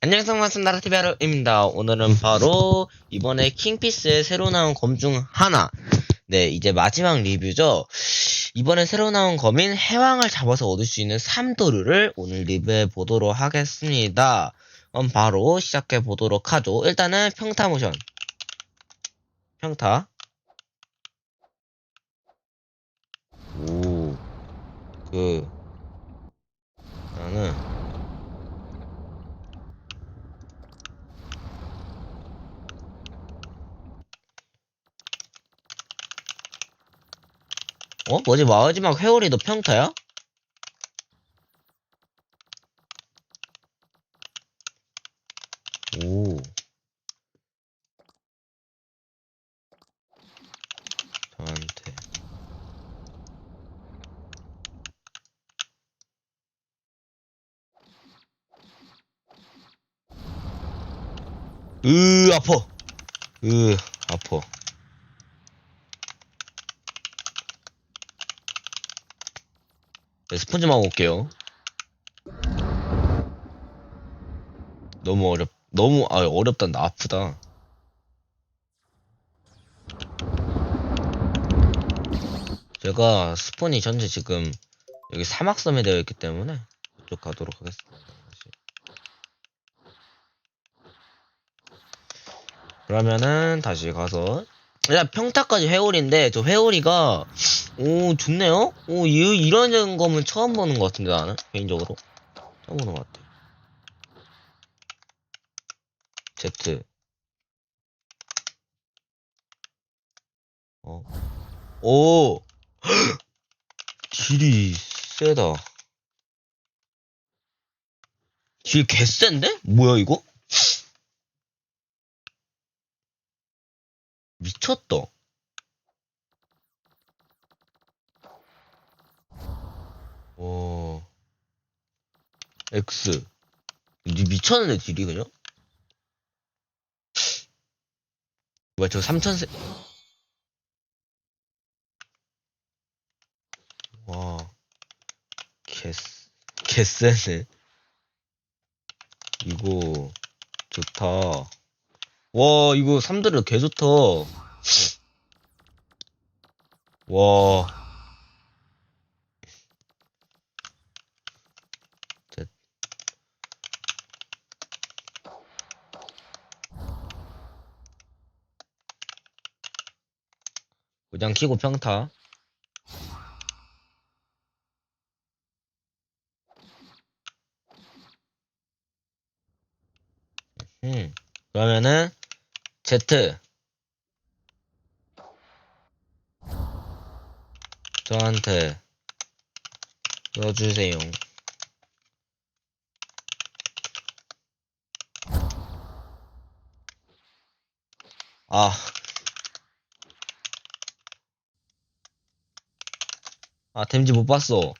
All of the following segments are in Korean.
안녕하세요. 반갑습니다. 나라TV입니다. 오늘은 바로 이번에 킹피스에 새로 나온 검 중 하나. 네 이제 마지막 리뷰죠. 이번에 새로 나온 검인 해왕을 잡아서 얻을 수 있는 삼도류를 오늘 리뷰해 보도록 하겠습니다. 그럼 바로 시작해 보도록 하죠. 일단은 평타 모션. 평타. 오그 나는 어? 뭐지? 마지막 회오리 너 평타야? 오. 저한테. 으 아파. 으 아파 네, 스폰 좀 하고 올게요. 너무 어렵, 너무, 아, 어렵단다. 아프다. 제가 스폰이 전체 지금 여기 사막섬에 되어 있기 때문에 이쪽 가도록 하겠습니다. 그러면은 다시 가서 일단 평타까지 회오리인데 저 회오리가 오 좋네요. 오 이, 이런 거면 처음 보는 것 같은데 나는 개인적으로 처음 보는 것 같아. Z 어. 오 딜이 세다. 딜 개센데? 뭐야 이거? 미쳤다. 와. X. 니 미쳤네, 딜이 그냥? 뭐야, 저 3000세. 와. 개, 개쎄네. 이거, 좋다. 와, 이거 3드를 개 좋다. 와. 그냥 키고 평타. 음. 그러면은 Z 저한테 넣어주세요. 아. 아, 댐지 못 봤어.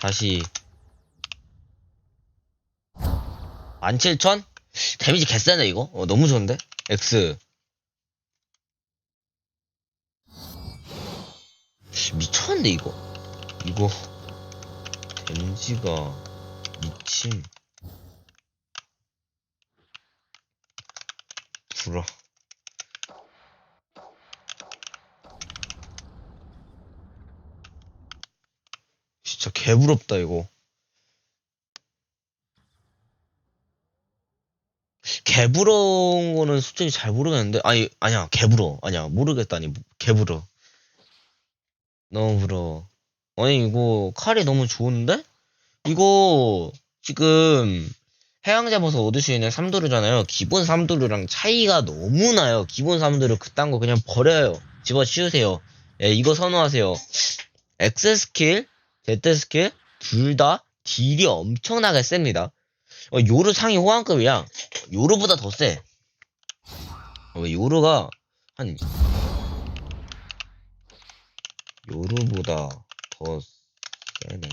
다시 17,000? 데미지 개쎄네 이거 어, 너무 좋은데? X 씨, 미쳤네 이거 이거 데미지가 미친. 불어. 진짜 개부럽다 이거. 개부러운 거는 솔직히 잘 모르겠는데 아니 아니야 개부러. 아니야 모르겠다니 개부러. 너무 부러워 아니 이거 칼이 너무 좋은데? 이거 지금 해양 잡아서 얻을 수 있는 3도류잖아요. 기본 3도류랑 차이가 너무 나요. 기본 3도류 그딴 거 그냥 버려요. 집어치우세요. 예 이거 선호하세요. X 스킬 Z 스킬 둘 다 딜이 엄청나게 셉니다. 어, 요르 상위 호환급이야. 요르보다 더 세. 어, 요르가 한 요르보다 더 세네.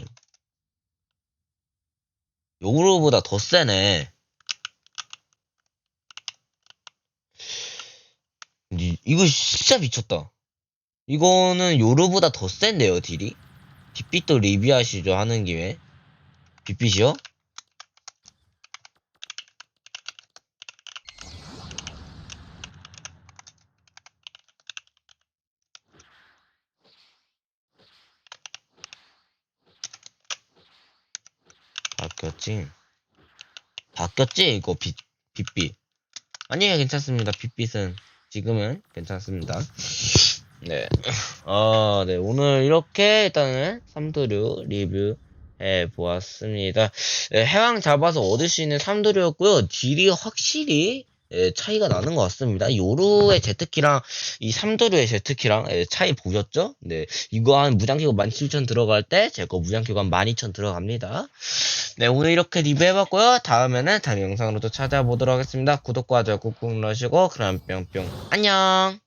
요르보다 더 세네. 이, 이거 진짜 미쳤다. 이거는 요르보다 더 센데요, 딜이? 빅빛도 리뷰하시죠, 하는 김에. 빅빛이요? 바뀌었지? 바뀌었지? 이거 빛, 빛빛. 아니에요, 괜찮습니다. 빛빛은. 지금은 괜찮습니다. 네. 아, 네. 오늘 이렇게 일단은 삼도류 리뷰 해 보았습니다. 네, 해왕 잡아서 얻을 수 있는 삼도류였고요. 딜이 확실히 예, 차이가 나는 것 같습니다. 요루의 제트키랑 이 삼도류의 제트키랑 예, 차이 보셨죠? 네. 이거 한 무장키고 17,000 들어갈 때, 제 거 무장키고 한 12,000 들어갑니다. 네, 오늘 이렇게 리뷰해봤고요. 다음에는 다른 영상으로 또 찾아보도록 하겠습니다. 구독과 좋아요 꾹꾹 눌러주시고, 그럼 뿅뿅. 안녕!